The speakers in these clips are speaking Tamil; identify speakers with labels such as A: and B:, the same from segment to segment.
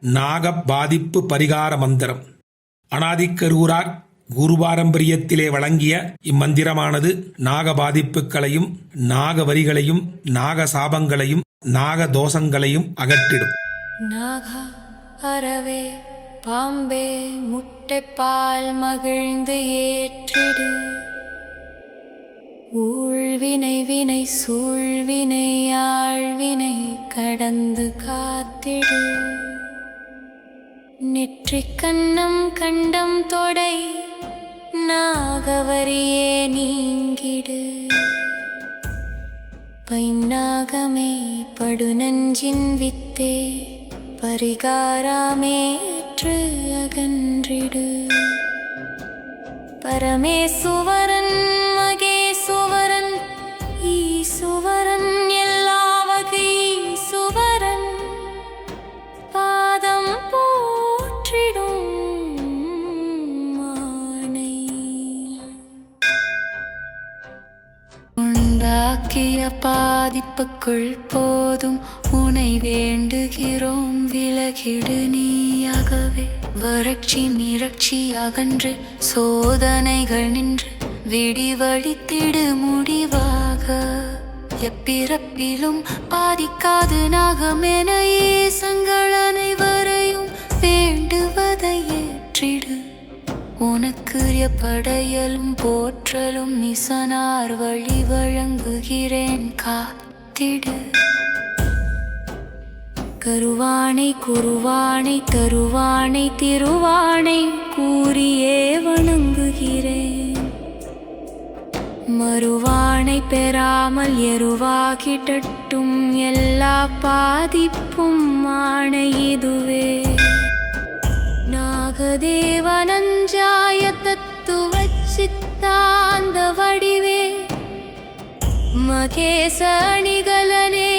A: நாக பாதிப்பு பரிகார மந்திரம். அனாதிக்கரூரார் குரு பாரம்பரியத்திலே வழங்கிய இம்மந்திரமானது நாக பாதிப்புகளையும் நாக வரிகளையும் நாக சாபங்களையும் நாக தோஷங்களையும் அகற்றிடும்.
B: நாக அறவே பாம்பே முட்டைப்பால் மகிழ்ந்து ஏற்றிடு. ஊழ்வினை வினை சூழ்வினை ஆழ்வினை கடந்து காத்திடு. நெற்றிக் கண்ணம் கண்டம் தொடை நாகவரியே நீங்கிடு. பைநாகமே படுநஞ்சின் வித்தே பரிகாராமேற்று அகன்றிடு. பரமேசுவரன் ஆகிய பாதிப்புக்குள் போதும். உனை வேண்டுகிறோம் விலகிடு நீயாகவே. வறட்சி மிரட்சி அகன்று சோதனைகள் நின்று விடிவழித்திடு முடிவாக. எப்பிறப்பிலும் பாதிக்காது நாகமென ஏசங்கள் அனைவரையும் வேண்டுவதை ஏற்றிடு. உனக்குரிய படையலும் போற்றலும் நிசனார் வழி வழங்குகிறேன். காத்திடு. கருவானை குருவானை தருவானை திருவானை கூறியே வணங்குகிறேன் மறுவானை பெறாமல் எருவாகிடட்டும். எல்லா பாதிப்பும் ஆணை இதுவே. நாகதேவனஞ்சாய தத்துவ சித்தாந்த வடிவே மகேசணிகலனே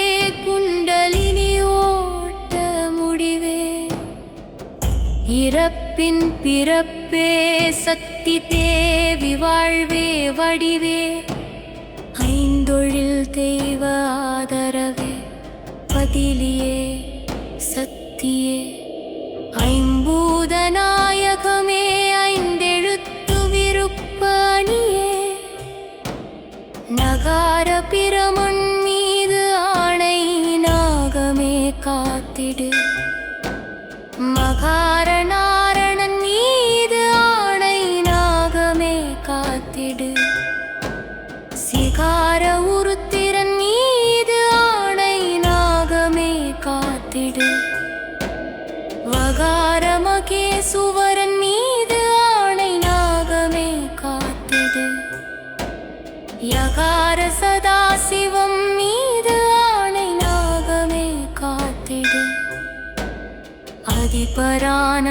B: குண்டலினி ஓட்ட முடிவே. இறப்பின் பிறப்பே சக்தி தேவி வாழ்வே வடிவே. ஐந்தொழில் தெய்வ ஆதரவே பதிலியே சக்தியே. menos. அதிபரான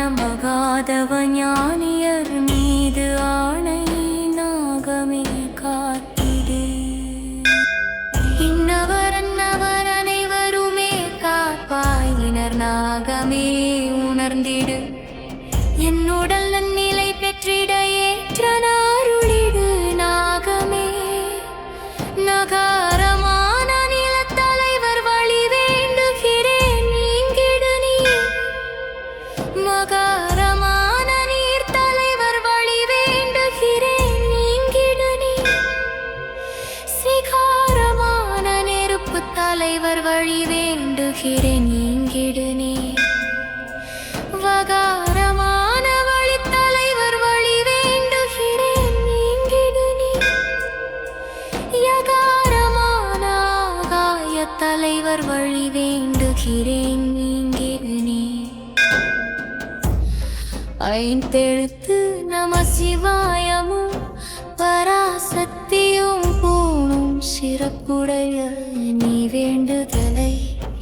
B: வழி வேண்டுகிறேன் நீங்கிடு நீ வகாரமான வழி தலைவர் வழி வேண்டுகிறேன் நீங்கிடு நீ யகாரமான ஆகாய தலைவர் வழி வேண்டுகிறேன் நீங்கிடு நீ ஐந்தெழுத்து நம சிவாயமும் பராசக்தியும் பூணும் சிறப்புடைய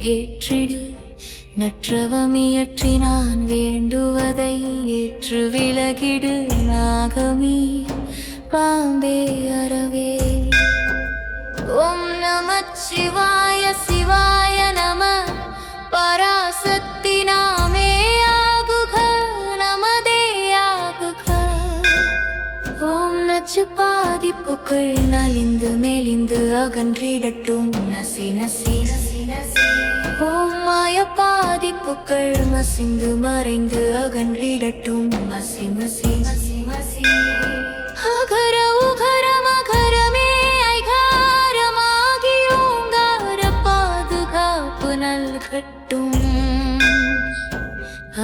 B: ஏற்றிடு நற்றவமியற்றி நான் வேண்டுவதை ஏற்று விலகிடு நாகமி. பாம்பே அறவே. ஓம் நம சிவாய சிவாய நம. பராசக்தி நாமே. ஓம் நச்சு பாதிப்புகள் நலிந்து மேலிந்து அகன்றிடட்டும். நசி நசி நசி ஓம் மாய பாதிப்புகள் மசிந்து மறைந்து அகன்றிடட்டும். மசி மசி மசி மசி. அகர உகர மகரமே ஐகாரமாகி உங்கார பாதுகாப்பு நல்கட்டும்.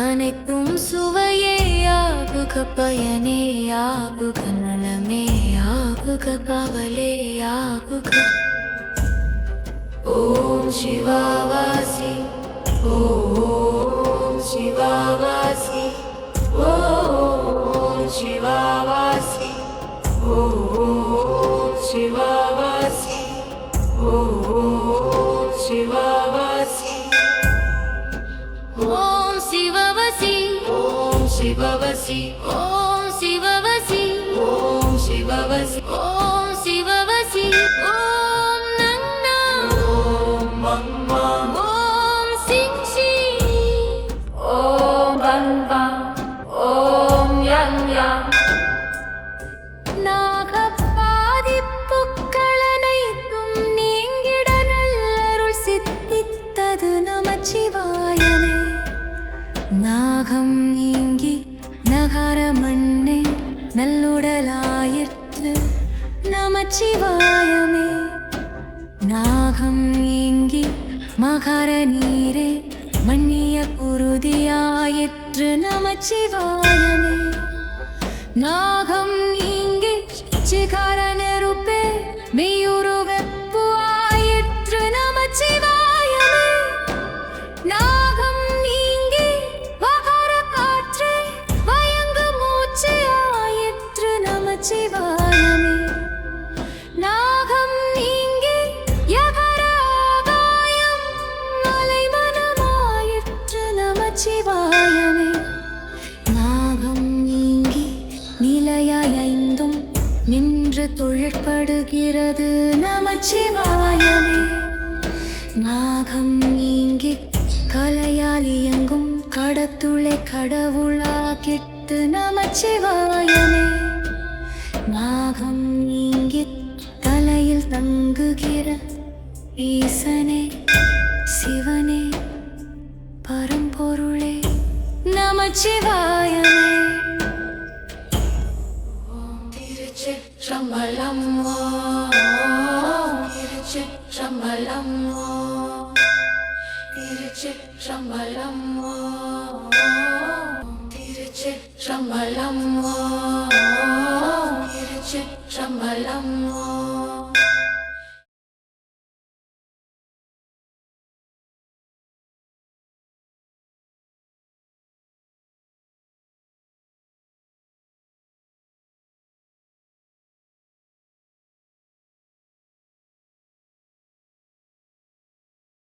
B: அனைத்தும் சுவையே ஆகுக பயனே ஆகுக நலமே ஆகுக பவலே ஆகுக ஓம் சிவாவாசி ஓம் சிவாவாசி ஓம் சிவாவாசி ஓம் சிவாவாசி ஓம் சிவாவாசி ஓம் சிவவசி ஓம் சிவவசி ஓம் சிவவசி ஓம் சிவவசி நாகம் நீங்கி மகர நீரே மன்னிய குருதியாயிற்று நமச்சிவாயமே. நாகம் நீங்கி சிகர நெருப்பே மெய்யுருவப்பு தொழிற்படுகிறது நமச்சிவாயமே. நாகம் நீங்கி கலையால் இயங்கும் கடத்துளை கடவுளாகிட்டு நமச்சிவாயமே. நாகம் நீங்கி தலையில் தங்குகிற ஈசனே சிவனே பரம்பொருளே நமச்சிவாயமே திருச்சிற்றம்பலம் திருச்சிற்றம்பலம் திருச்சிற்றம்பலம்